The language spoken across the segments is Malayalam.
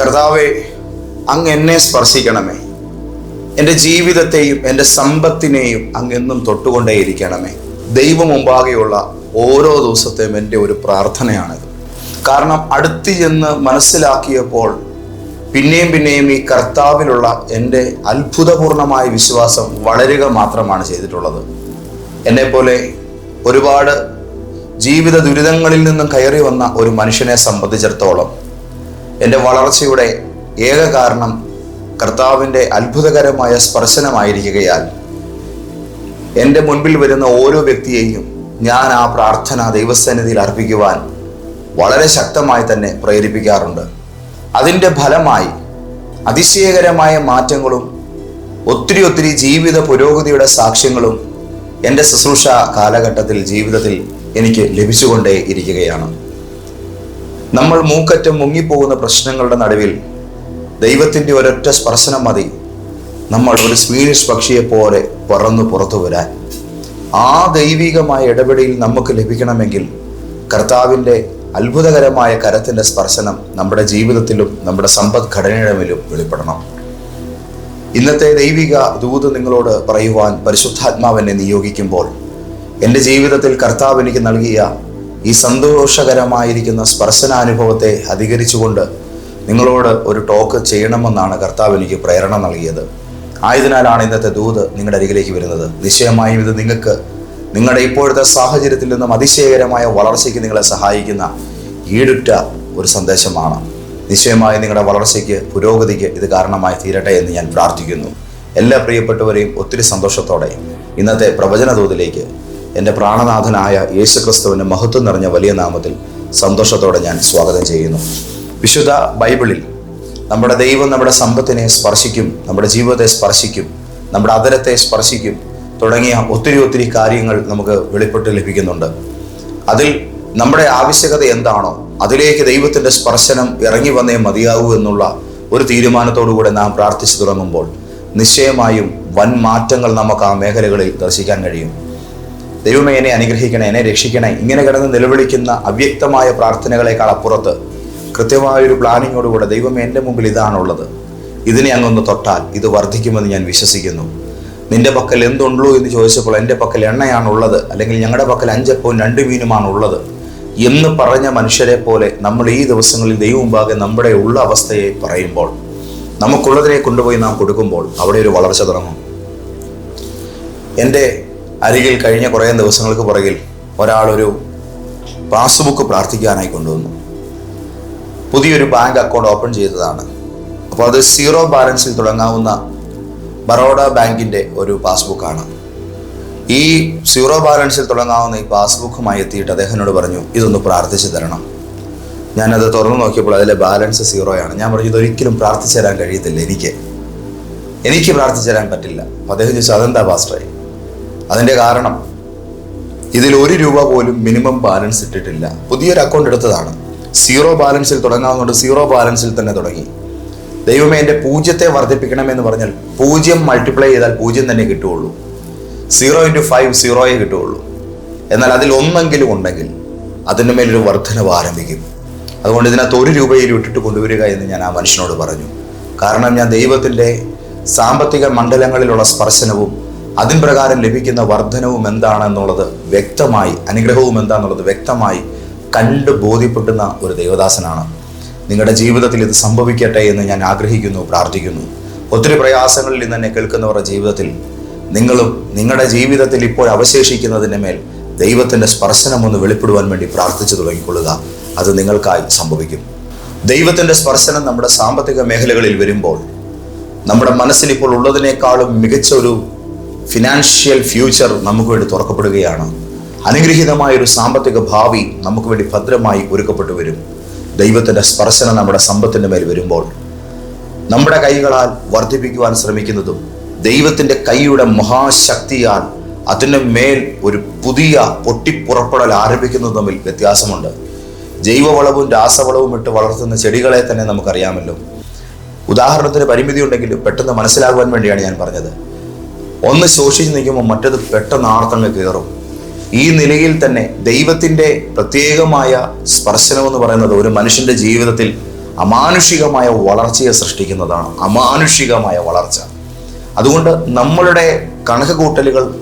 കർത്താവെ അങ്ങ് എന്നെ സ്പർശിക്കണമേ. എന്റെ ജീവിതത്തെയും എന്റെ സമ്പത്തിനെയും അങ്ങ് എന്നും തൊട്ടുകൊണ്ടേയിരിക്കണമേ ദൈവം മുമ്പാകെയുള്ള ഓരോ ദിവസത്തെയും എന്റെ ഒരു പ്രാർത്ഥനയാണിത്. കാരണം അടുത്ത് ചെന്ന് മനസ്സിലാക്കിയപ്പോൾ പിന്നെയും പിന്നെയും ഈ കർത്താവിലുള്ള എന്റെ അത്ഭുതപൂർണമായ വിശ്വാസം വളരുക മാത്രമാണ് ചെയ്തിട്ടുള്ളത്. എന്നെപ്പോലെ ഒരുപാട് ജീവിത ദുരിതങ്ങളിൽ നിന്നും കയറി വന്ന ഒരു മനുഷ്യനെ സംബന്ധിച്ചിടത്തോളം എന്റെ വളർച്ചയുടെ ഏക കാരണം കർത്താവിന്റെ അത്ഭുതകരമായ സ്പർശനമായിരിക്കുകയാൽ എന്റെ മുൻപിൽ വരുന്ന ഓരോ വ്യക്തിയെയും ഞാൻ ആ പ്രാർത്ഥന ദൈവസന്നിധിയിൽ അർപ്പിക്കുവാൻ വളരെ ശക്തമായി തന്നെ പ്രേരിപ്പിക്കാറുണ്ട്. അതിന്റെ ഫലമായി അതിശയകരമായ മാറ്റങ്ങളും ഒത്തിരി ഒത്തിരി ജീവിത പുരോഗതിയുടെ സാക്ഷ്യങ്ങളും എന്റെ ശുശ്രൂഷ കാലഘട്ടത്തിൽ ജീവിതത്തിൽ എനിക്ക് ലഭിച്ചുകൊണ്ടേ ഇരിക്കുകയാണ് നമ്മൾ മൂക്കറ്റം മുങ്ങിപ്പോകുന്ന പ്രശ്നങ്ങളുടെ നടുവിൽ ദൈവത്തിന്റെ ഒരൊറ്റ സ്പർശനം മതി. നമ്മൾ ഒരു സ്വീഡിഷ് പക്ഷിയെ പോലെ പറന്നു പുറത്തു വരാൻ. ആ ദൈവികമായ ഇടപെടലിൽ നമുക്ക് ലഭിക്കണമെങ്കിൽ കർത്താവിന്റെ അത്ഭുതകരമായ കരത്തിന്റെ സ്പർശനം നമ്മുടെ ജീവിതത്തിലും നമ്മുടെ സമ്പദ്ഘടനയുടെ ഘടനയിലും വെളിപ്പെടണം. ഇന്നത്തെ ദൈവിക ദൂത് നിങ്ങളോട് പറയുവാൻ പരിശുദ്ധാത്മാവിനെ നിയോഗിക്കുമ്പോൾ എന്റെ ജീവിതത്തിൽ കർത്താവ് എനിക്ക് നൽകിയ ഈ സന്തോഷകരമായിരിക്കുന്ന സ്പർശനാനുഭവത്തെ അധികരിച്ചുകൊണ്ട് നിങ്ങളോട് ഒരു ടോക്ക് ചെയ്യണമെന്നാണ് കർത്താവ് എനിക്ക് പ്രേരണ നൽകിയത്. ആയതിനാലാണ് ഇന്നത്തെ ദൂത് നിങ്ങളുടെ അരികിലേക്ക് വരുന്നത്. നിശ്ചയമായും ഇത് നിങ്ങൾക്ക് നിങ്ങളുടെ ഇപ്പോഴത്തെ സാഹചര്യത്തിൽ നിന്നും അതിശയകരമായ വളർച്ചയ്ക്ക് നിങ്ങളെ സഹായിക്കുന്ന ഈടുറ്റ ഒരു സന്ദേശമാണ്. നിശ്ചയമായി നിങ്ങളുടെ വളർച്ചയ്ക്ക് പുരോഗതിക്ക് ഇത് കാരണമായി തീരട്ടെ എന്ന് ഞാൻ പ്രാർത്ഥിക്കുന്നു. എല്ലാ പ്രിയപ്പെട്ടവരെയും ഒത്തിരി സന്തോഷത്തോടെ ഇന്നത്തെ പ്രവചന തോതിലേക്ക് എന്റെ പ്രാണനാഥനായ യേശുക്രിസ്തുവിന്റെ മഹത്വം നിറഞ്ഞ വലിയ നാമത്തിൽ സന്തോഷത്തോടെ ഞാൻ സ്വാഗതം ചെയ്യുന്നു. വിശുദ്ധ ബൈബിളിൽ നമ്മുടെ ദൈവം നമ്മുടെ സമ്പത്തിനെ സ്പർശിക്കും നമ്മുടെ ജീവിതത്തെ സ്പർശിക്കും നമ്മുടെ അതരത്തെ സ്പർശിക്കും തുടങ്ങിയ ഒത്തിരി ഒത്തിരി കാര്യങ്ങൾ നമുക്ക് വെളിപ്പെട്ട് ലഭിക്കുന്നുണ്ട്. അതിൽ നമ്മുടെ ആവശ്യകത എന്താണോ അതിലേക്ക് ദൈവത്തിന്റെ സ്പർശനം ഇറങ്ങി വന്നേ മതിയാകൂ എന്നുള്ള ഒരു തീരുമാനത്തോടുകൂടെ നാം പ്രാർത്ഥിച്ചു തുടങ്ങുമ്പോൾ നിശ്ചയമായും വൻ മാറ്റങ്ങൾ നമുക്ക് ആ മേഖലകളിൽ ദർശിക്കാൻ കഴിയും. ദൈവമേ എന്നെ അനുഗ്രഹിക്കണേ എന്നെ രക്ഷിക്കണേ. ഇങ്ങനെ കിടന്ന് നിലവിളിക്കുന്ന അവ്യക്തമായ പ്രാർത്ഥനകളെക്കാൾ അപ്പുറത്ത് കൃത്യമായൊരു പ്ലാനിങ്ങോടുകൂടെ ദൈവമേ എന്റെ മുമ്പിൽ ഇതാണുള്ളത്. ഇതിനെ അങ്ങൊന്ന് തൊട്ടാൽ ഇത് വർദ്ധിക്കുമെന്ന് ഞാൻ വിശ്വസിക്കുന്നു. നിന്റെ പക്കൽ എന്തുള്ളൂ എന്ന് ചോദിച്ചപ്പോൾ എന്റെ പക്കൽ എണ്ണയാണുള്ളത് അല്ലെങ്കിൽ ഞങ്ങളുടെ പക്കൽ അഞ്ചപ്പവും രണ്ട് മീനുമാണ് ഉള്ളത് എന്ന് പറഞ്ഞ മനുഷ്യരെ പോലെ നമ്മൾ ഈ ദിവസങ്ങളിൽ ദൈവം മുമ്പാകെ നമ്മുടെ ഉള്ള അവസ്ഥയെ പറയുമ്പോൾ നമുക്കുള്ളതിനെ കൊണ്ടുപോയി നാം കൊടുക്കുമ്പോൾ അവിടെ ഒരു വളർച്ച തുടങ്ങും. എന്റെ അരികിൽ കഴിഞ്ഞ കുറേ ദിവസങ്ങൾക്ക് പുറകിൽ ഒരാളൊരു പാസ്ബുക്ക് പ്രാർത്ഥിക്കാനായി കൊണ്ടുവന്നു. പുതിയൊരു ബാങ്ക് അക്കൗണ്ട് ഓപ്പൺ ചെയ്തതാണ്. അപ്പോൾ അത് സീറോ ബാലൻസിൽ തുടങ്ങാവുന്ന ബറോഡ ബാങ്കിന്റെ ഒരു പാസ്ബുക്കാണ്. ഈ സീറോ ബാലൻസിൽ തുടങ്ങാവുന്ന ഈ പാസ്ബുക്കുമായി എത്തിയിട്ട് അദ്ദേഹത്തിനോട് പറഞ്ഞു ഇതൊന്ന് പ്രാർത്ഥിച്ചു തരണം. ഞാനത് തുറന്നു നോക്കിയപ്പോൾ അതിലെ ബാലൻസ് സീറോയാണ്. ഞാൻ പറഞ്ഞു ഇതൊരിക്കലും പ്രാർത്ഥിച്ചു തരാൻ കഴിയത്തില്ല എനിക്ക്. എനിക്ക് പ്രാർത്ഥിച്ചു തരാൻ പറ്റില്ല. അദ്ദേഹം ചോദിച്ചു അതെന്താ പാസ്റ്ററെ? അതിന്റെ കാരണം ഇതിൽ ഒരു രൂപ പോലും മിനിമം ബാലൻസ് ഇട്ടിട്ടില്ല. പുതിയൊരു അക്കൗണ്ട് എടുത്തതാണ്. സീറോ ബാലൻസിൽ തുടങ്ങാവുന്നതുകൊണ്ട് സീറോ ബാലൻസിൽ തന്നെ തുടങ്ങി. ദൈവമേ എന്റെ പൂജ്യത്തെ വർദ്ധിപ്പിക്കണമെന്ന് പറഞ്ഞാൽ പൂജ്യം മൾട്ടിപ്ലൈ ചെയ്താൽ പൂജ്യം തന്നെ കിട്ടുകയുള്ളൂ. സീറോ ഇന്റു ഫൈവ് സീറോയെ കിട്ടുകയുള്ളൂ. എന്നാൽ അതിൽ ഒന്നെങ്കിലും ഉണ്ടെങ്കിൽ അതിന്റെ മേലൊരു വർധനവ് ആരംഭിക്കും. അതുകൊണ്ട് ഇതിനകത്ത് ഒരു രൂപയിൽ ഇട്ടിട്ട് കൊണ്ടുവരിക എന്ന് ഞാൻ ആ മനുഷ്യനോട് പറഞ്ഞു. കാരണം ഞാൻ ദൈവത്തിന്റെ സാമ്പത്തിക മണ്ഡലങ്ങളിലുള്ള സ്പർശനവും അതിൻ പ്രകാരം ലഭിക്കുന്ന വർധനവും എന്താണെന്നുള്ളത് വ്യക്തമായി അനുഗ്രഹവും എന്താണെന്നുള്ളത് വ്യക്തമായി കണ്ട് ബോധ്യപ്പെടുന്ന ഒരു ദേവദാസനാണ്. നിങ്ങളുടെ ജീവിതത്തിൽ ഇത് സംഭവിക്കട്ടെ എന്ന് ഞാൻ ആഗ്രഹിക്കുന്നു പ്രാർത്ഥിക്കുന്നു. ഒത്തിരി പ്രയാസങ്ങളിൽ നിന്ന് എന്നെ കേൾക്കുന്നവരുടെ ജീവിതത്തിൽ നിങ്ങളും നിങ്ങളുടെ ജീവിതത്തിൽ ഇപ്പോൾ അവശേഷിക്കുന്നതിന്റെ മേൽ ദൈവത്തിന്റെ സ്പർശനം ഒന്ന് വെളിപ്പെടുവാൻ വേണ്ടി പ്രാർത്ഥിച്ചു തുടങ്ങിക്കൊള്ളുക. അത് നിങ്ങൾക്കായി സംഭവിക്കും. ദൈവത്തിന്റെ സ്പർശനം നമ്മുടെ സാമ്പത്തിക മേഖലകളിൽ വരുമ്പോൾ നമ്മുടെ മനസ്സിൽ ഇപ്പോൾ ഉള്ളതിനേക്കാളും മികച്ച ഒരു ഫിനാൻഷ്യൽ ഫ്യൂച്ചർ നമുക്ക് വേണ്ടി തുറക്കപ്പെടുകയാണ്. അനുഗ്രഹീതമായ ഒരു സാമ്പത്തിക ഭാവി നമുക്ക് വേണ്ടി ഭദ്രമായി ഒരുക്കപ്പെട്ടു വരും. ദൈവത്തിന്റെ സ്പർശനം നമ്മുടെ സമ്പത്തിന്റെ മേൽ വരുമ്പോൾ നമ്മുടെ കൈകളാൽ വർദ്ധിപ്പിക്കുവാൻ ശ്രമിക്കുന്നതും ദൈവത്തിന്റെ കൈയുടെ മഹാശക്തിയാൽ അതിന് മേൽ ഒരു പുതിയ പൊട്ടിപ്പുറപ്പെടൽ ആരംഭിക്കുന്നതും തമ്മിൽ വ്യത്യാസമുണ്ട്. ജൈവവളവും രാസവളവും ഇട്ട് വളർത്തുന്ന ചെടികളെ തന്നെ നമുക്കറിയാമല്ലോ. ഉദാഹരണത്തിന് പരിമിതി ഉണ്ടെങ്കിലും പെട്ടെന്ന് മനസ്സിലാകുവാൻ വേണ്ടിയാണ് ഞാൻ പറഞ്ഞത്. ഒന്ന് ശോഷിച്ച് നിൽക്കുമ്പോൾ മറ്റത് പെട്ടെന്ന് ആർത്തങ്ങ് കയറും. ഈ നിലയിൽ തന്നെ ദൈവത്തിന്റെ പ്രത്യേകമായ സ്പർശനം എന്ന് പറയുന്നത് ഒരു മനുഷ്യന്റെ ജീവിതത്തിൽ അമാനുഷികമായ വളർച്ചയെ സൃഷ്ടിക്കുന്നതാണ്. അമാനുഷികമായ വളർച്ച. അതുകൊണ്ട് നമ്മളുടെ കണക്ക് കൂട്ടലുകൾ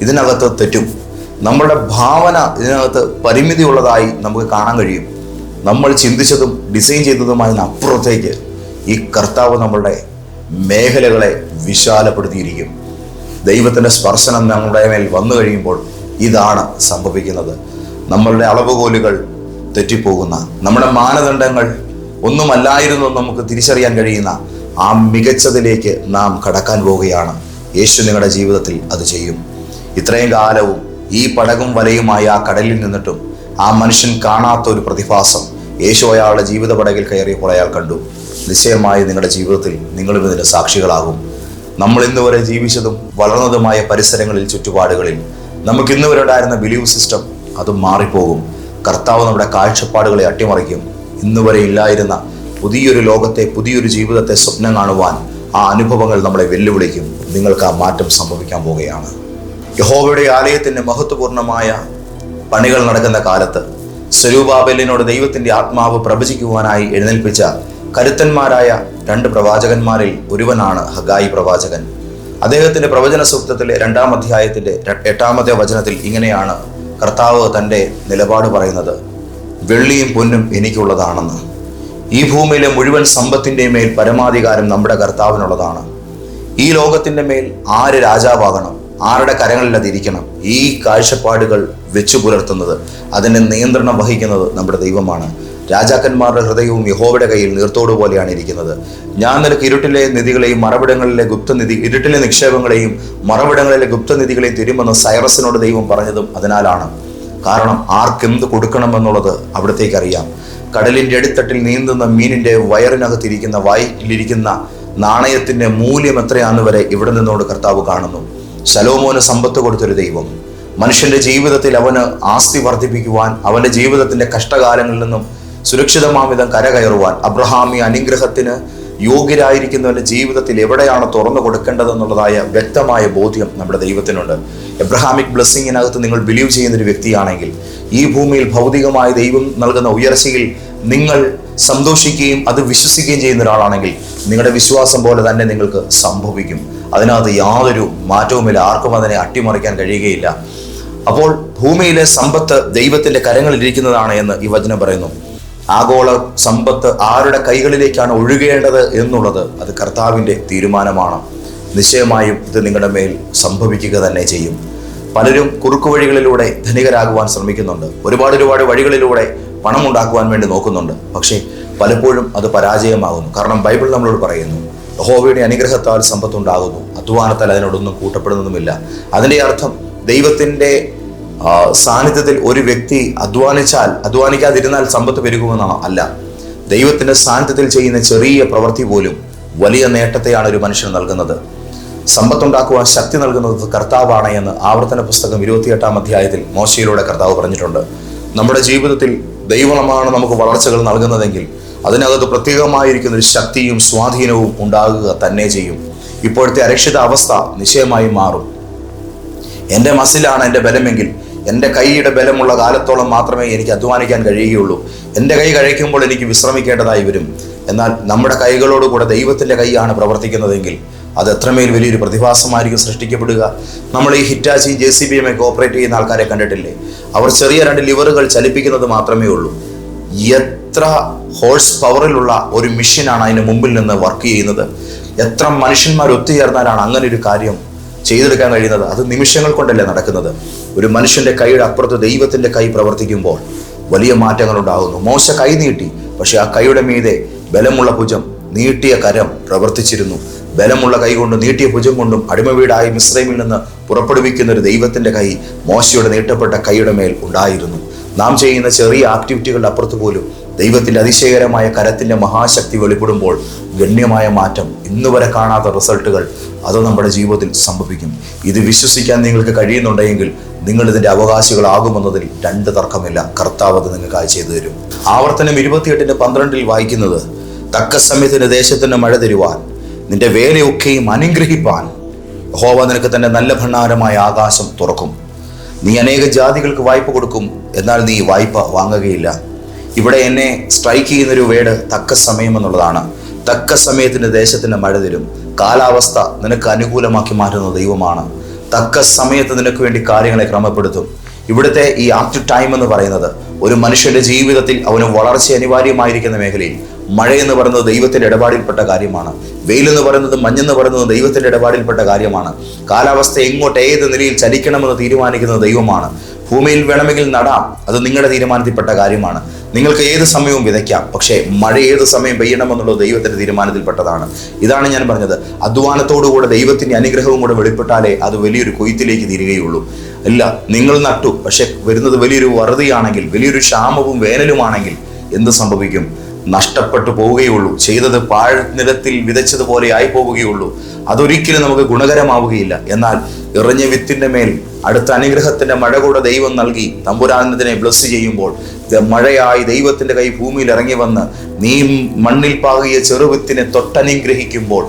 ഇതിനകത്ത് തെറ്റും. നമ്മളുടെ ഭാവന ഇതിനകത്ത് പരിമിതി ഉള്ളതായി നമുക്ക് കാണാൻ കഴിയും. നമ്മൾ ചിന്തിച്ചതും ഡിസൈൻ ചെയ്തതുമായി അപ്പുറത്തേക്ക് ഈ കർത്താവ് നമ്മളുടെ മേഖലകളെ വിശാലപ്പെടുത്തിയിരിക്കും. ദൈവത്തിന്റെ സ്പർശനം നമ്മുടെ മേൽ വന്നു കഴിയുമ്പോൾ ഇതാണ് സംഭവിക്കുന്നത്. നമ്മളുടെ അളവുകോലുകൾ തെറ്റിപ്പോകുന്ന നമ്മുടെ മാനദണ്ഡങ്ങൾ ഒന്നുമല്ലായിരുന്നു നമുക്ക് തിരിച്ചറിയാൻ കഴിയുന്ന ആ മികച്ചതിലേക്ക് നാം കടക്കാൻ പോവുകയാണ്. യേശു നിങ്ങളുടെ ജീവിതത്തിൽ അത് ചെയ്യും. ഇത്രയും കാലവും ഈ പടകും വലയുമായി ആ കടലിൽ നിന്നിട്ടും ആ മനുഷ്യൻ കാണാത്ത ഒരു പ്രതിഭാസം യേശു അയാളുടെ ജീവിത പടകിൽ കയറിയപ്പോൾ അയാൾ കണ്ടു. നിശ്ചയമായി നിങ്ങളുടെ ജീവിതത്തിൽ നിങ്ങളും ഇതിന് സാക്ഷികളാകും. നമ്മൾ ഇന്ന് വരെ ജീവിച്ചതും വളർന്നതുമായ പരിസരങ്ങളിൽ ചുറ്റുപാടുകളിൽ നമുക്ക് ഇന്ന് വരെ ഉണ്ടായിരുന്ന ബിലീവ് സിസ്റ്റം അതും മാറിപ്പോകും. കർത്താവ് നമ്മുടെ കാഴ്ചപ്പാടുകളെ അട്ടിമറിക്കും. ഇന്ന് വരെ ഇല്ലായിരുന്ന പുതിയൊരു ലോകത്തെ പുതിയൊരു ജീവിതത്തെ സ്വപ്നം കാണുവാൻ ആ അനുഭവങ്ങൾ നമ്മളെ വെല്ലുവിളിക്കും. നിങ്ങൾക്ക് ആ മാറ്റം സംഭവിക്കാൻ പോവുകയാണ്. യഹോവയുടെ ആലയത്തിന്റെ മഹത്വപൂർണമായ പണികൾ നടക്കുന്ന കാലത്ത് സ്വരൂപാബലിനോട് ദൈവത്തിന്റെ ആത്മാവ് പ്രവചിക്കുവാനായി എഴുന്നേൽപ്പിച്ച കരുത്തന്മാരായ രണ്ട് പ്രവാചകന്മാരിൽ ഒരുവനാണ് ഹഗായി പ്രവാചകൻ. അദ്ദേഹത്തിന്റെ പ്രവചന സൂക്തത്തിലെ രണ്ടാം അധ്യായത്തിന്റെ എട്ടാമത്തെ വചനത്തിൽ ഇങ്ങനെയാണ് കർത്താവ് തന്റെ നിലപാട് പറയുന്നത്. വെള്ളിയും പൊന്നും എനിക്കുള്ളതാണെന്ന്. ഈ ഭൂമിയിലെ മുഴുവൻ സമ്പത്തിന്റെ മേൽ പരമാധികാരം നമ്മുടെ കർത്താവിനുള്ളതാണ്. ഈ ലോകത്തിന്റെ മേൽ ആര് രാജാവാകണം? ആരുടെ കരങ്ങളിൽ അതിരിക്കണം ഈ കാഴ്ചപ്പാടുകൾ വെച്ചു പുലർത്തുന്നത് അതിന്റെ നിയന്ത്രണം വഹിക്കുന്നത് നമ്മുടെ ദൈവമാണ്. രാജാക്കന്മാരുടെ ഹൃദയവും യഹോവയുടെ കയ്യിൽ നീർത്തോടു പോലെയാണ് ഇരിക്കുന്നത്. ഞാൻ നിനക്ക് ഇരുട്ടിലെ നിധികളെയും മറവിടങ്ങളിലെ ഗുപ്തനിധി ഇരുട്ടിലെ നിക്ഷേപങ്ങളെയും മറവിടങ്ങളിലെ ഗുപ്തനിധികളെയും തരുമെന്ന് സൈറസിനോട് ദൈവം പറഞ്ഞതും അതിനാലാണ്. കാരണം ആർക്കെന്ത് കൊടുക്കണമെന്നുള്ളത് അവിടത്തേക്ക് അറിയാം കടലിന്റെ അടിത്തട്ടിൽ നീന്തുന്ന മീനിന്റെ വയറിനകത്തിരിക്കുന്ന വായിലിരിക്കുന്ന നാണയത്തിന്റെ മൂല്യം എത്രയാണെന്ന് വരെ ഇവിടെ നിന്നോട് കർത്താവ് കാണുന്നു. ശലോമോന് സമ്പത്ത് കൊടുത്തൊരു ദൈവം. മനുഷ്യന്റെ ജീവിതത്തിൽ അവന് ആസ്തി വർദ്ധിപ്പിക്കുവാൻ അവന്റെ ജീവിതത്തിന്റെ കഷ്ടകാലങ്ങളിൽ നിന്നും സുരക്ഷിതമാം വിധം കരകയറുവാൻ അബ്രഹാമി അനുഗ്രഹത്തിന് യോഗ്യരായിരിക്കുന്നവന്റെ ജീവിതത്തിൽ എവിടെയാണ് തുറന്നു കൊടുക്കേണ്ടതെന്നുള്ളതായ വ്യക്തമായ ബോധ്യം നമ്മുടെ ദൈവത്തിനുണ്ട്. എബ്രഹാമിക് ബ്ലെസ്സിങ്ങിനകത്ത് നിങ്ങൾ ബിലീവ് ചെയ്യുന്ന ഒരു വ്യക്തിയാണെങ്കിൽ ഈ ഭൂമിയിൽ ഭൗതികമായ ദൈവം നൽകുന്ന ഉയർച്ചയിൽ നിങ്ങൾ സന്തോഷിക്കുകയും അത് വിശ്വസിക്കുകയും ചെയ്യുന്ന ഒരാളാണെങ്കിൽ നിങ്ങളുടെ വിശ്വാസം പോലെ തന്നെ നിങ്ങൾക്ക് സംഭവിക്കും. അതിനകത്ത് യാതൊരു മാറ്റവുമില്ല. ആർക്കും അതിനെ അട്ടിമറിക്കാൻ കഴിയുകയില്ല. അപ്പോൾ ഭൂമിയിലെ സമ്പത്ത് ദൈവത്തിന്റെ കരങ്ങളിലിരിക്കുന്നതാണ് എന്ന് ഈ വചനം പറയുന്നു. ആഗോള സമ്പത്ത് ആരുടെ കൈകളിലേക്കാണ് ഒഴുകേണ്ടത് എന്നുള്ളത് അത് കർത്താവിന്റെ തീരുമാനമാണ്. നിശ്ചയമായും ഇത് നിങ്ങളുടെ മേൽ സംഭവിക്കുക തന്നെ ചെയ്യും. പലരും കുറുക്കു വഴികളിലൂടെ ധനികരാകുവാൻ ശ്രമിക്കുന്നുണ്ട്. ഒരുപാട് ഒരുപാട് വഴികളിലൂടെ പണം ഉണ്ടാക്കുവാൻ വേണ്ടി നോക്കുന്നുണ്ട്. പക്ഷേ പലപ്പോഴും അത് പരാജയമാകുന്നു. കാരണം ബൈബിൾ നമ്മളോട് പറയുന്നു യഹോവയുടെ അനുഗ്രഹത്താൽ സമ്പത്തുണ്ടാകുന്നു. അധ്വാനത്താൽ അതിനോടൊന്നും കൂട്ടപ്പെടുന്നതുമില്ല. അതിന്റെ അർത്ഥം ദൈവത്തിന്റെ സാന്നിധ്യത്തിൽ ഒരു വ്യക്തി അധ്വാനിച്ചാൽ അധ്വാനിക്കാതിരുന്നാൽ സമ്പത്ത് പെരുകുമെന്നാണോ അല്ല. ദൈവത്തിന്റെ സാന്നിധ്യത്തിൽ ചെയ്യുന്ന ചെറിയ പ്രവൃത്തി പോലും വലിയ നേട്ടത്തെയാണ് ഒരു മനുഷ്യൻ നൽകുന്നത്. സമ്പത്തുണ്ടാക്കുവാൻ ശക്തി നൽകുന്നത് കർത്താവാണ് എന്ന് ആവർത്തന പുസ്തകം ഇരുപത്തിയെട്ടാം അധ്യായത്തിൽ മോശയിലൂടെ കർത്താവ് പറഞ്ഞിട്ടുണ്ട്. നമ്മുടെ ജീവിതത്തിൽ ദൈവമാണ് നമുക്ക് വളർച്ചകൾ നൽകുന്നതെങ്കിൽ അതിനകത്ത് പ്രത്യേകമായിരിക്കുന്ന ഒരു ശക്തിയും സ്വാധീനവും ഉണ്ടാകുക തന്നെ ചെയ്യും. ഇപ്പോഴത്തെ അരക്ഷിത അവസ്ഥ നിശ്ചയമായി മാറും. എന്റെ മസിലാണ് എന്റെ ബലമെങ്കിൽ എന്റെ കൈയുടെ ബലമുള്ള കാലത്തോളം മാത്രമേ എനിക്ക് അധ്വാനിക്കാൻ കഴിയുകയുള്ളൂ. എന്റെ കൈ കഴിക്കുമ്പോൾ എനിക്ക് വിശ്രമിക്കേണ്ടതായി വരും. എന്നാൽ നമ്മുടെ കൈകളോട് കൂടെ ദൈവത്തിന്റെ കൈയാണ് പ്രവർത്തിക്കുന്നതെങ്കിൽ അത് എത്രമേൽ വലിയൊരു പ്രതിഭാസമായിരിക്കും സൃഷ്ടിക്കപ്പെടുക. നമ്മൾ ഈ ഹിറ്റാച്ചി ജെ സി ബി എമ്മൊക്കെ ഓപ്പറേറ്റ് ചെയ്യുന്ന ആൾക്കാരെ കണ്ടിട്ടില്ലേ? അവർ ചെറിയ രണ്ട് ലിവറുകൾ ചലിപ്പിക്കുന്നത് മാത്രമേ ഉള്ളൂ. എത്ര ഹോഴ്സ് പവറിലുള്ള ഒരു മെഷീനാണ് അതിന് മുമ്പിൽ നിന്ന് വർക്ക് ചെയ്യുന്നത്? എത്ര മനുഷ്യന്മാർ ഒത്തുചേർന്നാലാണ് അങ്ങനെ ഒരു കാര്യം ചെയ്തെടുക്കാൻ കഴിയുന്നത് അത് നിമിഷങ്ങൾ കൊണ്ടല്ലേ നടക്കുന്നത്. ഒരു മനുഷ്യന്റെ കൈയുടെ അപ്പുറത്ത് ദൈവത്തിന്റെ കൈ പ്രവർത്തിക്കുമ്പോൾ വലിയ മാറ്റങ്ങൾ ഉണ്ടാകുന്നു. മോശ കൈ നീട്ടി പക്ഷെ ആ കൈയുടെ മീതെ ബലമുള്ള ഭുജം നീട്ടിയ കരം പ്രവർത്തിച്ചിരുന്നു. ബലമുള്ള കൈ കൊണ്ടും നീട്ടിയ ഭുജം കൊണ്ടും അടിമ വീടായ മിശ്രമിൽ നിന്ന് പുറപ്പെടുവിക്കുന്ന ഒരു ദൈവത്തിന്റെ കൈ മോശയുടെ നീട്ടപ്പെട്ട കൈയുടെ മേൽ ഉണ്ടായിരുന്നു. നാം ചെയ്യുന്ന ചെറിയ ആക്ടിവിറ്റികളുടെ അപ്പുറത്ത് പോലും ദൈവത്തിന്റെ അതിശയകരമായ കരത്തിന്റെ മഹാശക്തി വെളിപ്പെടുമ്പോൾ ഗണ്യമായ മാറ്റം ഇന്ന് വരെ കാണാത്ത റിസൾട്ടുകൾ അത് നമ്മുടെ ജീവിതത്തിൽ സംഭവിക്കും ഇത് വിശ്വസിക്കാൻ നിങ്ങൾക്ക് കഴിയുന്നുണ്ടെങ്കിൽ നിങ്ങൾ ഇതിന്റെ അവകാശികളാകുമെന്നതിൽ രണ്ട് തർക്കമില്ല. കർത്താവ് അത് നിങ്ങൾക്ക് ചെയ്തു തരും. ആവർത്തനം ഇരുപത്തിയെട്ടിന്റെ പന്ത്രണ്ടിൽ വായിക്കുന്നത് തക്ക സമയത്തിന് ദേശത്തിന് മഴ തരുവാൻ നിന്റെ വേലയൊക്കെയും അനുഗ്രഹിപ്പാൻ ഹോവ നിനക്ക് തന്നെ നല്ല ഭണ്ഡാരമായ ആകാശം തുറക്കും. നീ അനേക ജാതികൾക്ക് വായ്പ കൊടുക്കും എന്നാൽ നീ വായ്പ വാങ്ങുകയില്ല. ഇവിടെ എന്നെ സ്ട്രൈക്ക് ചെയ്യുന്ന ഒരു വേർഡ് തക്ക സമയം എന്നുള്ളതാണ്. തക്ക സമയത്തിന് ദേശത്തിന് മഴ തരും കാലാവസ്ഥ നിനക്ക് അനുകൂലമാക്കി മാറ്റുന്ന ദൈവമാണ്. തക്ക സമയത്ത് നിനക്ക് വേണ്ടി കാര്യങ്ങളെ ക്രമപ്പെടുത്തും. ഇവിടുത്തെ ഈ ആപ്റ്റ് ടൈം എന്ന് പറയുന്നത് ഒരു മനുഷ്യന്റെ ജീവിതത്തിൽ അവന് വളർച്ച അനിവാര്യമായിരിക്കുന്ന മേഖലയിൽ മഴ എന്ന് പറയുന്നത് ദൈവത്തിന്റെ ഇടപാടിൽപ്പെട്ട കാര്യമാണ്. വെയിലെന്ന് പറയുന്നത് മഞ്ഞെന്ന് പറയുന്നത് ദൈവത്തിന്റെ ഇടപാടിൽപ്പെട്ട കാര്യമാണ്. കാലാവസ്ഥ എങ്ങോട്ട് ഏത് നിലയിൽ ചലിക്കണമെന്ന് തീരുമാനിക്കുന്നത് ദൈവമാണ്. ഭൂമിയിൽ വേണമെങ്കിൽ നടാം. അത് നിങ്ങളുടെ തീരുമാനത്തിൽപ്പെട്ട കാര്യമാണ്. നിങ്ങൾക്ക് ഏത് സമയവും വിതയ്ക്കാം. പക്ഷേ മഴ ഏത് സമയം പെയ്യണമെന്നുള്ളത് ദൈവത്തിന്റെ തീരുമാനത്തിൽപ്പെട്ടതാണ്. ഇതാണ് ഞാൻ പറഞ്ഞത്. അധ്വാനത്തോടുകൂടെ ദൈവത്തിന്റെ അനുഗ്രഹവും കൂടെ വെളിപ്പെട്ടാലേ അത് വലിയൊരു കൊയ്ത്തിലേക്ക് തീരുകയുള്ളൂ. അല്ല നിങ്ങൾ നട്ടു. പക്ഷെ വരുന്നത് വലിയൊരു വറുതിയാണെങ്കിൽ വലിയൊരു ക്ഷാമവും വേനലുമാണെങ്കിൽ എന്ത് സംഭവിക്കും? നഷ്ടപ്പെട്ടു പോവുകയുള്ളൂ. ചെയ്തത് പാഴ്നിലത്തിൽ വിതച്ചതുപോലെ ആയി പോവുകയുള്ളൂ. അതൊരിക്കലും നമുക്ക് ഗുണകരമാവുകയില്ല. എന്നാൽ ഇറഞ്ഞ വിത്തിന്റെ മേൽ അടുത്ത അനുഗ്രഹത്തിന്റെ മഴ കൂടെ ദൈവം നൽകി തമ്പുരാനന്ദനെ ബ്ലസ് ചെയ്യുമ്പോൾ മഴയായി ദൈവത്തിന്റെ കൈ ഭൂമിയിൽ ഇറങ്ങി വന്ന് നീ മണ്ണിൽ പാകിയ ചെറുവിത്തിനെ തൊട്ടനുഗ്രഹിക്കുമ്പോൾ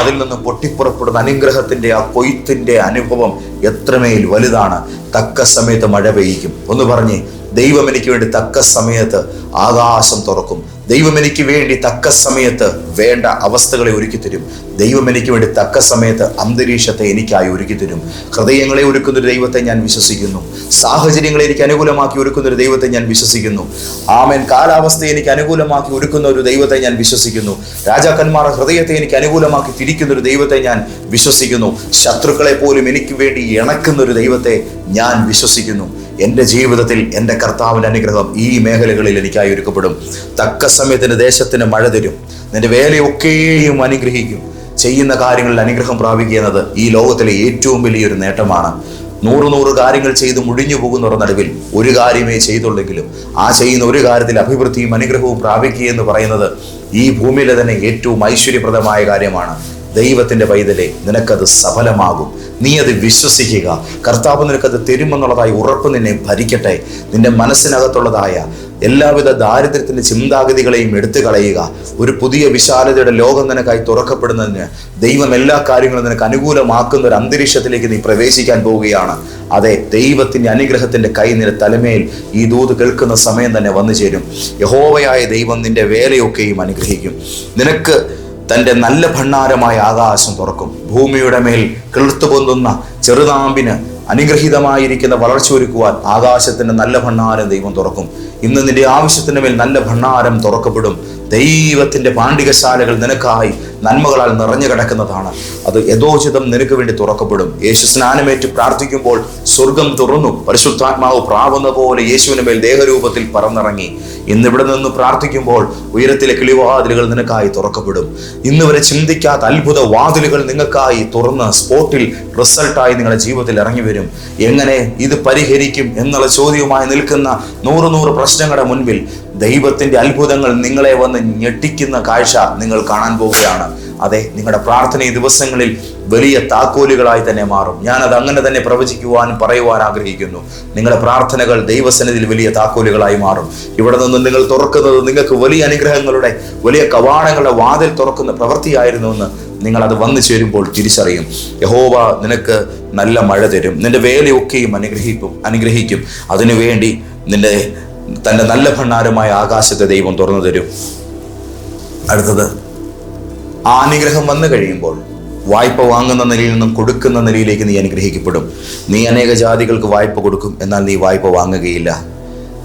അതിൽ നിന്ന് പൊട്ടിപ്പുറപ്പെടുന്ന അനുഗ്രഹത്തിന്റെ ആ കൊയ്ത്തിന്റെ അനുഭവം എത്രമേൽ വലുതാണ്. തക്ക സമയത്ത് മഴ പെയ്യിക്കും. ഒന്ന് പറഞ്ഞേ ദൈവം എനിക്ക് വേണ്ടി തക്ക സമയത്ത് ആകാശം തുറക്കും. ദൈവം എനിക്ക് വേണ്ടി തക്ക സമയത്ത് വേണ്ട അവസ്ഥകളെ ഒരുക്കി തരും. ദൈവം എനിക്ക് വേണ്ടി തക്ക സമയത്ത് അന്തരീക്ഷത്തെ എനിക്കായി ഒരുക്കി തരും. ഹൃദയങ്ങളെ ഒരുക്കുന്ന ഒരു ദൈവത്തെ ഞാൻ വിശ്വസിക്കുന്നു. സാഹചര്യങ്ങളെ എനിക്ക് അനുകൂലമാക്കി ഒരുക്കുന്ന ഒരു ദൈവത്തെ ഞാൻ വിശ്വസിക്കുന്നു. ആമൻ. കാലാവസ്ഥയെ എനിക്ക് അനുകൂലമാക്കി ഒരുക്കുന്ന ഒരു ദൈവത്തെ ഞാൻ വിശ്വസിക്കുന്നു. രാജാക്കന്മാരുടെ ഹൃദയത്തെ എനിക്ക് അനുകൂലമാക്കി തിരിക്കുന്ന ഒരു ദൈവത്തെ ഞാൻ വിശ്വസിക്കുന്നു. ശത്രുക്കളെ പോലും എനിക്ക് വേണ്ടി ഇണക്കുന്ന ഒരു ദൈവത്തെ ഞാൻ വിശ്വസിക്കുന്നു. എന്റെ ജീവിതത്തിൽ എന്റെ കർത്താവിന്റെ അനുഗ്രഹം ഈ മേഖലകളിൽ എനിക്കായി ഒരുക്കപ്പെടും. തക്ക സമയത്തിന് ദേശത്തിന് മഴ തരും. നിന്റെ വേലയൊക്കെയും അനുഗ്രഹിക്കും. ചെയ്യുന്ന കാര്യങ്ങളിൽ അനുഗ്രഹം പ്രാപിക്കുക എന്നത് ഈ ലോകത്തിലെ ഏറ്റവും വലിയൊരു നേട്ടമാണ്. നൂറ് നൂറ് കാര്യങ്ങൾ ചെയ്ത് മുടിഞ്ഞു പോകുന്നവരുടെ നടുവിൽ ഒരു കാര്യമേ ചെയ്തുള്ളെങ്കിലും ആ ചെയ്യുന്ന ഒരു കാര്യത്തിൽ അഭിവൃദ്ധിയും അനുഗ്രഹവും പ്രാപിക്കുക എന്ന് പറയുന്നത് ഈ ഭൂമിയിലെ തന്നെ ഏറ്റവും ഐശ്വര്യപ്രദമായ കാര്യമാണ്. ദൈവത്തിന്റെ പൈതലെ നിനക്കത് സഫലമാകും. നീ അത് വിശ്വസിക്കുക. കർത്താവ് നിനക്കത് തരുമെന്നുള്ളതായി ഉറപ്പ് നിന്നെ ഭരിക്കട്ടെ. നിന്റെ മനസ്സിനകത്തുള്ളതായ എല്ലാവിധ ദാരിദ്ര്യത്തിന്റെ ചിന്താഗതികളെയും എടുത്തു കളയുക ഒരു പുതിയ വിശാലതയുടെ ലോകം നിനക്കായി തുറക്കപ്പെടുന്നതിന് ദൈവം എല്ലാ കാര്യങ്ങളും നിനക്ക് അനുകൂലമാക്കുന്ന ഒരു അന്തരീക്ഷത്തിലേക്ക് നീ പ്രവേശിക്കാൻ പോവുകയാണ്. അതെ ദൈവത്തിന്റെ അനുഗ്രഹത്തിന്റെ കൈ നിന്റെ തലമേൽ ഈ ദൂത് കേൾക്കുന്ന സമയം തന്നെ വന്നു ചേരും യഹോവയായ ദൈവം നിന്റെ വേലയൊക്കെയും അനുഗ്രഹിക്കും. നിനക്ക് തന്റെ നല്ല ഭണ്ണാരമായ ആകാശം തുറക്കും. ഭൂമിയുടെ മേൽ കിളിർത്തു പൊന്തുന്ന ചെറുനാമ്പിന് അനുഗ്രഹീതമായിരിക്കുന്ന വളർച്ച ഒരുക്കുവാൻ ആകാശത്തിന്റെ നല്ല ഭണ്ണാരം ദൈവം തുറക്കും. ഇന്ന് നിന്റെ ആവശ്യത്തിന് മേൽ നല്ല ഭണ്ണാരം തുറക്കപ്പെടും. ദൈവത്തിന്റെ പാണ്ഡികശാലകൾ നിനക്കായി നന്മകളാൽ നിറഞ്ഞു കിടക്കുന്നതാണ്. അത് യഥോചിതം നിനക്ക് വേണ്ടി തുറക്കപ്പെടും. യേശു സ്നാനമേറ്റ് പ്രാർത്ഥിക്കുമ്പോൾ സ്വർഗം തുറന്നു. പരിശുദ്ധാത്മാവ് പ്രാവുന്ന പോലെ യേശുവിന് മേൽ ദേഹരൂപത്തിൽ പറന്നിറങ്ങി. ഇന്നിവിടെ നിന്ന് പ്രാർത്ഥിക്കുമ്പോൾ ഉയരത്തിലെ കിളിവാതിലുകൾ നിനക്കായി തുറക്കപ്പെടും. ഇന്ന് വരെ ചിന്തിക്കാത്ത അത്ഭുത വാതിലുകൾ നിങ്ങൾക്കായി തുറന്ന് സ്പോട്ടിൽ റിസൾട്ടായി നിങ്ങളുടെ ജീവിതത്തിൽ ഇറങ്ങി വരും. എങ്ങനെ ഇത് പരിഹരിക്കും എന്നുള്ള ചോദ്യവുമായി നിൽക്കുന്ന നൂറ് നൂറ് പ്രശ്നങ്ങളുടെ മുൻപിൽ ദൈവത്തിന്റെ അത്ഭുതങ്ങൾ നിങ്ങളെ വന്ന് ഞെട്ടിക്കുന്ന കാഴ്ച നിങ്ങൾ കാണാൻ പോവുകയാണ്. അതെ നിങ്ങളുടെ പ്രാർത്ഥന ഈ ദിവസങ്ങളിൽ വലിയ താക്കോലുകളായി തന്നെ മാറും. ഞാനത് അങ്ങനെ തന്നെ പ്രവചിക്കുവാനും പറയുവാൻ ആഗ്രഹിക്കുന്നു. നിങ്ങളുടെ പ്രാർത്ഥനകൾ ദൈവസന്നിധിയിൽ വലിയ താക്കോലുകളായി മാറും. ഇവിടെ നിന്ന് നിങ്ങൾ തുറക്കുന്നത് നിങ്ങൾക്ക് വലിയ അനുഗ്രഹങ്ങളുടെ വലിയ കവാടങ്ങളുടെ വാതിൽ തുറക്കുന്ന പ്രവൃത്തിയായിരുന്നു എന്ന് നിങ്ങൾ അത് വന്നു ചേരുമ്പോൾ തിരിച്ചറിയും. യഹോവ നിനക്ക് നല്ല മഴ തരും. നിന്റെ വേലയൊക്കെയും അനുഗ്രഹിക്കും അനുഗ്രഹിക്കും. അതിനുവേണ്ടി നിന്റെ തന്റെ നല്ല ഭണ്ണാരമായ ആകാശത്തെ ദൈവം തുറന്നു തരും. അടുത്തത് ആ അനുഗ്രഹം വന്നു കഴിയുമ്പോൾ വായ്പ വാങ്ങുന്ന നിലയിൽ നിന്നും കൊടുക്കുന്ന നിലയിലേക്ക് നീ അനുഗ്രഹിക്കപ്പെടും. നീ അനേക ജാതികൾക്ക് വായ്പ കൊടുക്കും എന്നാൽ നീ വായ്പ വാങ്ങുകയില്ല.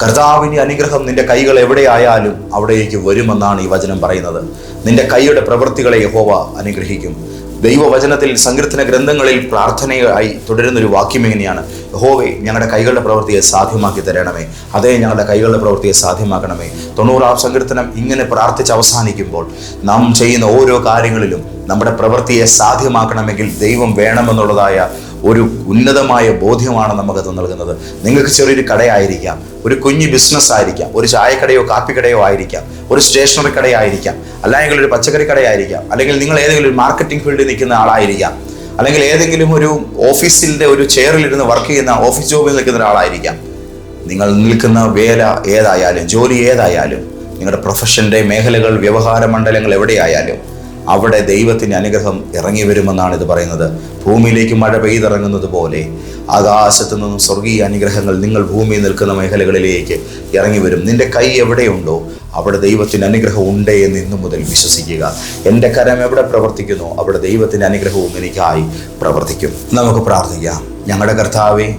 കർത്താവിന്റെ അനുഗ്രഹം നിന്റെ കൈകൾ എവിടെയായാലും അവിടേക്ക് വരുമെന്നാണ് ഈ വചനം പറയുന്നത്. നിന്റെ കൈയുടെ പ്രവൃത്തികളെ യഹോവ അനുഗ്രഹിക്കും. ദൈവവചനത്തിൽ സങ്കീർത്തന ഗ്രന്ഥങ്ങളിൽ പ്രാർത്ഥനയായി തുടരുന്ന ഒരു വാക്യം എങ്ങനെയാണ് ഹോവേ ഞങ്ങളുടെ കൈകളുടെ പ്രവൃത്തിയെ സാധ്യമാക്കി തരണമേ. അതേ ഞങ്ങളുടെ കൈകളുടെ പ്രവൃത്തിയെ സാധ്യമാക്കണമേ. തൊണ്ണൂറാം സങ്കീർത്തനം ഇങ്ങനെ പ്രാർത്ഥിച്ച് അവസാനിക്കുമ്പോൾ നാം ചെയ്യുന്ന ഓരോ കാര്യങ്ങളിലും നമ്മുടെ പ്രവൃത്തിയെ സാധ്യമാക്കണമെങ്കിൽ ദൈവം വേണമെന്നുള്ളതായ ഒരു ഉന്നതമായ ബോധ്യമാണ് നമുക്കത് നൽകുന്നത്. നിങ്ങൾക്ക് ചെറിയൊരു കടയായിരിക്കാം ഒരു കുഞ്ഞു ബിസിനസ് ആയിരിക്കാം ഒരു ചായക്കടയോ കാപ്പിക്കടയോ ആയിരിക്കാം ഒരു സ്റ്റേഷനറി കടയായിരിക്കാം അല്ലെങ്കിൽ ഒരു പച്ചക്കറി കടയായിരിക്കാം അല്ലെങ്കിൽ നിങ്ങൾ ഏതെങ്കിലും ഒരു മാർക്കറ്റിംഗ് ഫീൽഡിൽ നിൽക്കുന്ന ആളായിരിക്കാം അല്ലെങ്കിൽ ഏതെങ്കിലും ഒരു ഓഫീസിന്റെ ഒരു ചെയറിലിരുന്ന് വർക്ക് ചെയ്യുന്ന ഓഫീസ് ജോബിൽ നിൽക്കുന്ന ഒരാളായിരിക്കാം. നിങ്ങൾ നിൽക്കുന്ന വേല ഏതായാലും ജോലി ഏതായാലും നിങ്ങളുടെ പ്രൊഫഷന്റെ മേഖലകൾ വ്യവഹാര മണ്ഡലങ്ങൾ എവിടെയായാലും അവിടെ ദൈവത്തിന്റെ അനുഗ്രഹം ഇറങ്ങി വരുമെന്നാണ് ഇത് പറയുന്നത്. ഭൂമിയിലേക്ക് മഴ പെയ്തിറങ്ങുന്നത് പോലെ ആകാശത്തു നിന്നും സ്വർഗീയ അനുഗ്രഹങ്ങൾ നിങ്ങൾ ഭൂമിയിൽ നിൽക്കുന്ന മേഖലകളിലേക്ക് ഇറങ്ങി വരും. നിന്റെ കൈ എവിടെയുണ്ടോ അവിടെ ദൈവത്തിന്റെ അനുഗ്രഹം ഉണ്ട് എന്ന് ഇന്നു മുതൽ വിശ്വസിക്കുക. എന്റെ കരം എവിടെ പ്രവർത്തിക്കുന്നു? അവിടെ ദൈവത്തിന്റെ അനുഗ്രഹവും എനിക്കായി പ്രവർത്തിക്കും. നമുക്ക് പ്രാർത്ഥിക്കാം. ഞങ്ങളുടെ കർത്താവെ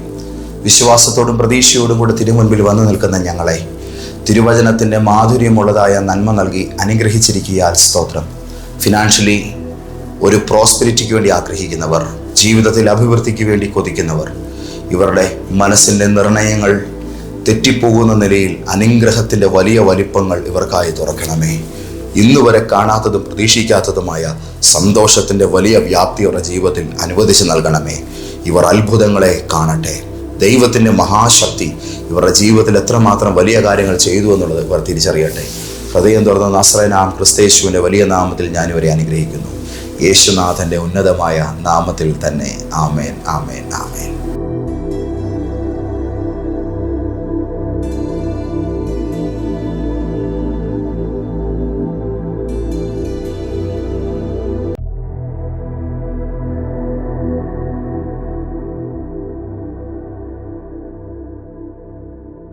വിശ്വാസത്തോടും പ്രതീക്ഷയോടും കൂടെ തിരുമുൻപിൽ വന്നു നിൽക്കുന്ന ഞങ്ങളെ തിരുവചനത്തിന്റെ മാധുര്യമുള്ളതായ നന്മ നൽകി അനുഗ്രഹിച്ചിരിക്കുകയാൽ സ്തോത്രം. ഫിനാൻഷ്യലി ഒരു പ്രോസ്പെരിറ്റിക്ക് വേണ്ടി ആഗ്രഹിക്കുന്നവർ ജീവിതത്തിൽ അഭിവൃദ്ധിക്ക് വേണ്ടി കൊതിക്കുന്നവർ ഇവരുടെ മനസ്സിന്റെ നിർണയങ്ങൾ തെറ്റിപ്പോകുന്ന നിലയിൽ അനുഗ്രഹത്തിന്റെ വലിയ വലിപ്പങ്ങൾ ഇവർക്കായി തുറക്കണമേ. ഇന്നുവരെ കാണാത്തതും പ്രതീക്ഷിക്കാത്തതുമായ സന്തോഷത്തിന്റെ വലിയ വ്യാപ്തി അവരുടെ ജീവിതത്തിൽ അനുവദിച്ച് നൽകണമേ. ഇവർ അത്ഭുതങ്ങളെ കാണട്ടെ. ദൈവത്തിന്റെ മഹാശക്തി ഇവരുടെ ജീവിതത്തിൽ എത്രമാത്രം വലിയ കാര്യങ്ങൾ ചെയ്തു എന്നുള്ളത് ഇവർ തിരിച്ചറിയട്ടെ. ഹൃദയം തുറന്ന നസ്രനാം ക്രിസ്തേശുവിന്റെ വലിയ നാമത്തിൽ ഞാൻ ഇവരെ അനുഗ്രഹിക്കുന്നു. യേശുനാഥന്റെ ഉന്നതമായ നാമത്തിൽ തന്നെ. ആമേൻ ആമേൻ ആമേൻ.